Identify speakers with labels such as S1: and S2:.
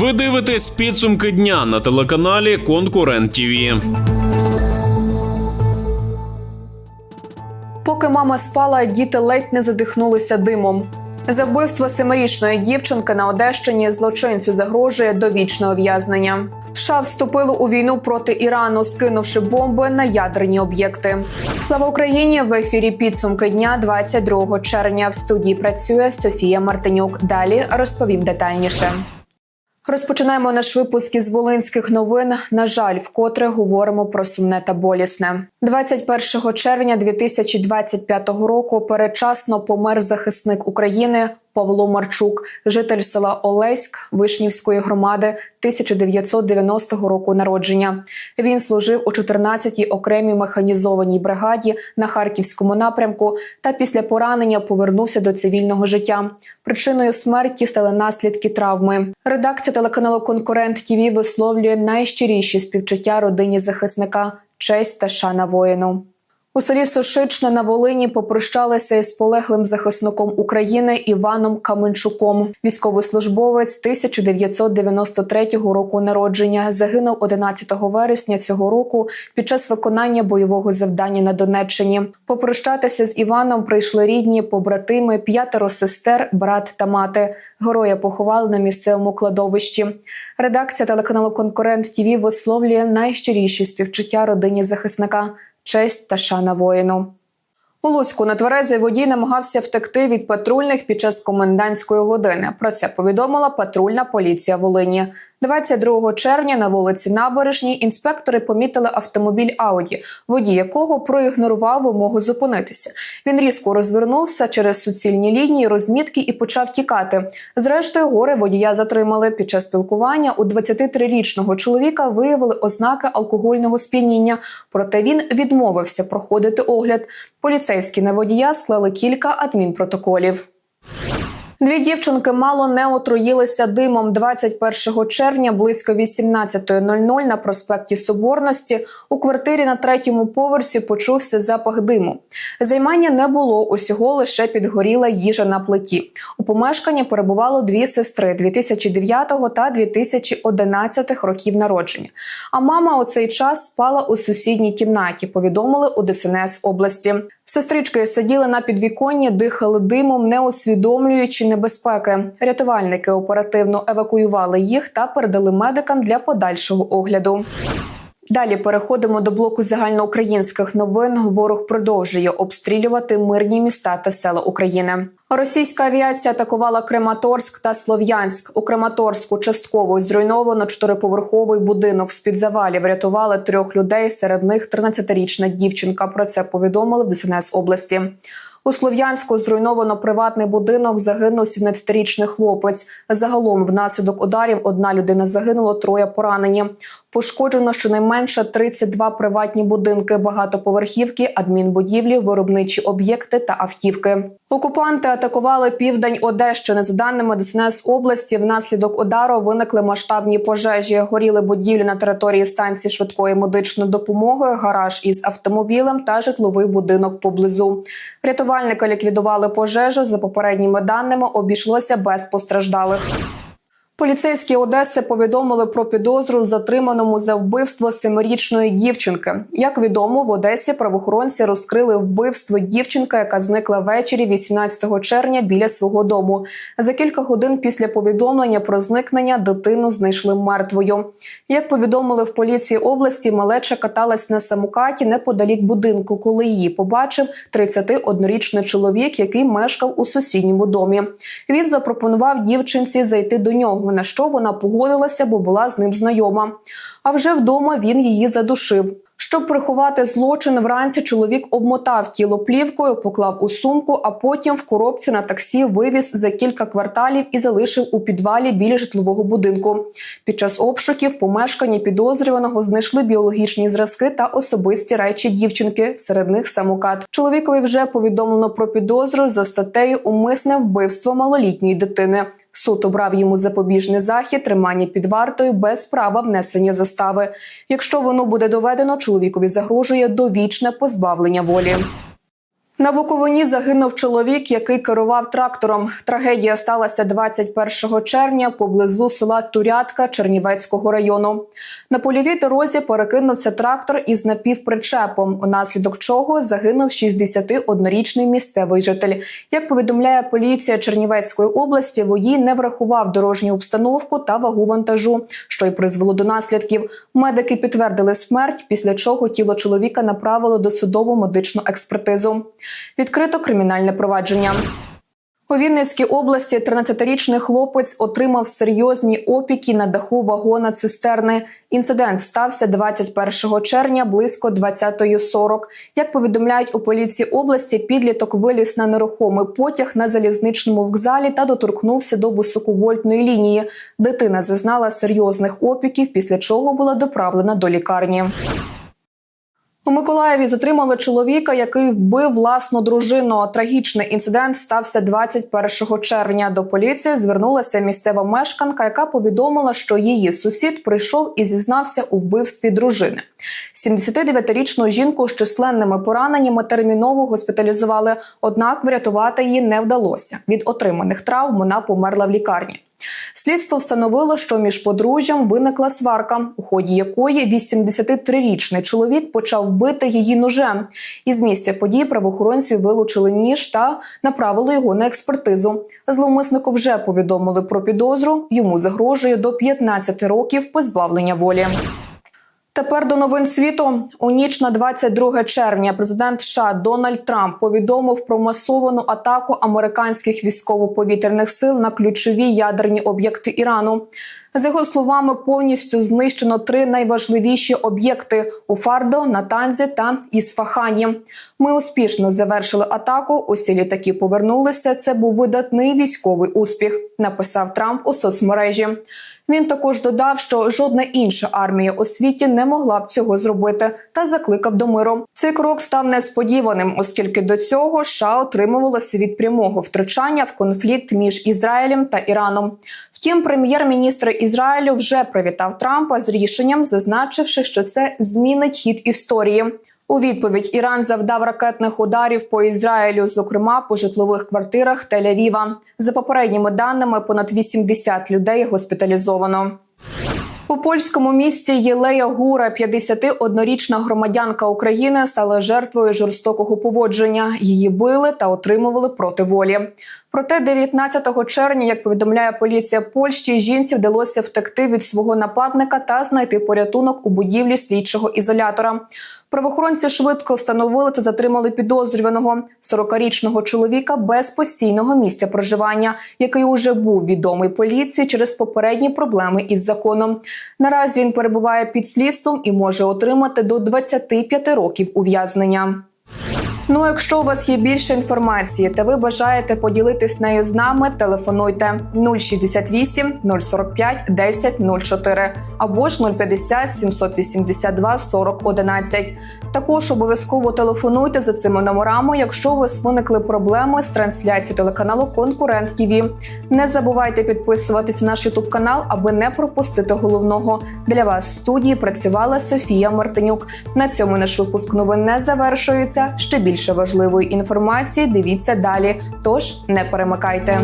S1: Ви дивитесь підсумки дня на телеканалі Конкурент ТІВІ.
S2: Поки мама спала, діти ледь не задихнулися димом. За вбивство семирічної дівчинки на Одещині злочинцю загрожує довічне ув'язнення. США вступили у війну проти Ірану, скинувши бомби на ядерні об'єкти. Слава Україні! В ефірі підсумки дня 22 червня. В студії працює Софія Мартинюк. Далі розповім детальніше. Розпочинаємо наш випуск із волинських новин. На жаль, вкотре говоримо про сумне та болісне. 21 червня 2025 року передчасно помер захисник України Павло Марчук, житель села Олеськ Вишнівської громади 1990 року народження. Він служив у 14-й окремій механізованій бригаді на харківському напрямку та після поранення повернувся до цивільного життя. Причиною смерті стали наслідки травми. Редакція телеканалу Конкурент ТІВІ висловлює найщиріші співчуття родині захисника, честь та шана воїну. У селі Сошичне на Волині попрощалися із полеглим захисником України Іваном Каменчуком. Військовослужбовець 1993 року народження загинув 11 вересня цього року під час виконання бойового завдання на Донеччині. Попрощатися з Іваном прийшли рідні, побратими, п'ятеро сестер, брат та мати. Героя поховали на місцевому кладовищі. Редакція телеканалу Конкурент ТІВІ висловлює найщиріші співчуття родині захисника честь та шана воїну. У Луцьку нетверезий водій намагався втекти від патрульних під час комендантської години. Про це повідомила патрульна поліція Волині. 22 червня на вулиці Набережній інспектори помітили автомобіль Ауді, водій якого проігнорував вимогу зупинитися. Він різко розвернувся через суцільні лінії розмітки і почав тікати. Зрештою, гори водія затримали. Під час спілкування у 23-річного чоловіка виявили ознаки алкогольного сп'яніння, проте він відмовився проходити огляд. Поліцейські на водія склали кілька адмінпротоколів. Дві дівчинки мало не отруїлися димом 21 червня близько 18.00 на проспекті Соборності. У квартирі на третьому поверсі почувся запах диму. Займання не було, усього лише підгоріла їжа на плиті. У помешканні перебувало дві сестри 2009 та 2011 років народження. А мама у цей час спала у сусідній кімнаті. Повідомили у ДСНС області. Сестрички сиділи на підвіконні, дихали димом, не усвідомлюючи небезпеки. Рятувальники оперативно евакуювали їх та передали медикам для подальшого огляду. Далі переходимо до блоку загальноукраїнських новин. Ворог продовжує обстрілювати мирні міста та села України. Російська авіація атакувала Крематорськ та Слов'янськ. У Крематорську частково зруйновано чотириповерховий будинок. З під завалів рятували трьох людей. Серед них 13-річна дівчинка. Про це повідомили в ДСНС області. У Слов'янську зруйновано приватний будинок. Загинув 17-річний хлопець. Загалом, внаслідок ударів, одна людина загинула, троє поранені. Пошкоджено щонайменше 32 приватні будинки, багатоповерхівки, адмінбудівлі, виробничі об'єкти та автівки. Окупанти атакували південь Одещини. За даними ДСНС області, внаслідок удару виникли масштабні пожежі. Горіли будівлі на території станції швидкої медичної допомоги, гараж із автомобілем та житловий будинок поблизу. Рятувальники ліквідували пожежу. За попередніми даними обійшлося без постраждалих. Поліцейські Одеси повідомили про підозру затриманому за вбивство семирічної дівчинки. Як відомо, в Одесі правоохоронці розкрили вбивство дівчинки, яка зникла ввечері 18 червня біля свого дому. За кілька годин після повідомлення про зникнення дитину знайшли мертвою. Як повідомили в поліції області, малеча каталась на самокаті неподалік будинку, коли її побачив 31-річний чоловік, який мешкав у сусідньому домі. Він запропонував дівчинці зайти до нього на що вона погодилася, бо була з ним знайома. А вже вдома він її задушив. Щоб приховати злочин, вранці чоловік обмотав тіло плівкою, поклав у сумку, а потім в коробці на таксі вивіз за кілька кварталів і залишив у підвалі біля житлового будинку. Під час обшуків в помешканні підозрюваного знайшли біологічні зразки та особисті речі дівчинки. Серед них самокат. Чоловікові вже повідомлено про підозру за статтею умисне вбивство малолітньої дитини. Суд обрав йому запобіжний захід, тримання під вартою без права внесення застави. Якщо воно буде доведено, чоловікові загрожує довічне позбавлення волі. На Буковині загинув чоловік, який керував трактором. Трагедія сталася 21 червня поблизу села Турятка Чернівецького району. На польовій дорозі перекинувся трактор із напівпричепом, унаслідок чого загинув 61-річний місцевий житель. Як повідомляє поліція Чернівецької області, водій не врахував дорожню обстановку та вагу вантажу, що й призвело до наслідків. Медики підтвердили смерть, після чого тіло чоловіка направили до судову медичну експертизу. Відкрито кримінальне провадження. У Вінницькій області 13-річний хлопець отримав серйозні опіки на даху вагона цистерни. Інцидент стався 21 червня близько 20.40. Як повідомляють у поліції області, підліток виліз на нерухомий потяг на залізничному вокзалі та доторкнувся до високовольтної лінії. Дитина зазнала серйозних опіків, після чого була доправлена до лікарні. У Миколаєві затримали чоловіка, який вбив власну дружину. Трагічний інцидент стався 21 червня. До поліції звернулася місцева мешканка, яка повідомила, що її сусід прийшов і зізнався у вбивстві дружини. 79-річну жінку з численними пораненнями терміново госпіталізували, однак врятувати її не вдалося. Від отриманих травм вона померла в лікарні. Слідство встановило, що між подружжям виникла сварка, у ході якої 83-річний чоловік почав бити її ножем. Із місця подій правоохоронці вилучили ніж та направили його на експертизу. Зловмиснику вже повідомили про підозру. Йому загрожує до 15 років позбавлення волі. Тепер до новин світу у ніч на 22 червня президент США Дональд Трамп повідомив про масовану атаку американських військово-повітряних сил на ключові ядерні об'єкти Ірану. За його словами, повністю знищено три найважливіші об'єкти у Фардо, Натанзі та Ісфахані. Ми успішно завершили атаку. Усі літаки повернулися. Це був видатний військовий успіх. Написав Трамп у соцмережі. Він також додав, що жодна інша армія у світі не могла б цього зробити, та закликав до миру. Цей крок став несподіваним, оскільки до цього США отримувалося від прямого втручання в конфлікт між Ізраїлем та Іраном. Втім, прем'єр-міністр Ізраїлю вже привітав Трампа з рішенням, зазначивши, що це змінить хід історії. У відповідь Іран завдав ракетних ударів по Ізраїлю, зокрема по житлових квартирах Тель-Авіва. За попередніми даними, понад 80 людей госпіталізовано. У польському місті Єлея Гура, 51-річна громадянка України, стала жертвою жорстокого поводження. Її били та отримували проти волі. Проте 19 червня, як повідомляє поліція Польщі, жінці вдалося втекти від свого нападника та знайти порятунок у будівлі слідчого ізолятора. Правоохоронці швидко встановили та затримали підозрюваного 40-річного чоловіка без постійного місця проживання, який уже був відомий поліції через попередні проблеми із законом. Наразі він перебуває під слідством і може отримати до 25 років ув'язнення. Ну, якщо у вас є більше інформації та ви бажаєте поділитись нею з нами, телефонуйте 068 045 10 04 або ж 050 782 40 11. Також обов'язково телефонуйте за цими номерами, якщо у вас виникли проблеми з трансляцією телеканалу Конкурент ТІВІ. Не забувайте підписуватись на наш Ютуб канал, аби не пропустити головного. Для вас в студії працювала Софія Мартинюк. На цьому наш випуск новин не завершується. Ще більше важливої інформації дивіться далі. Тож не перемикайте.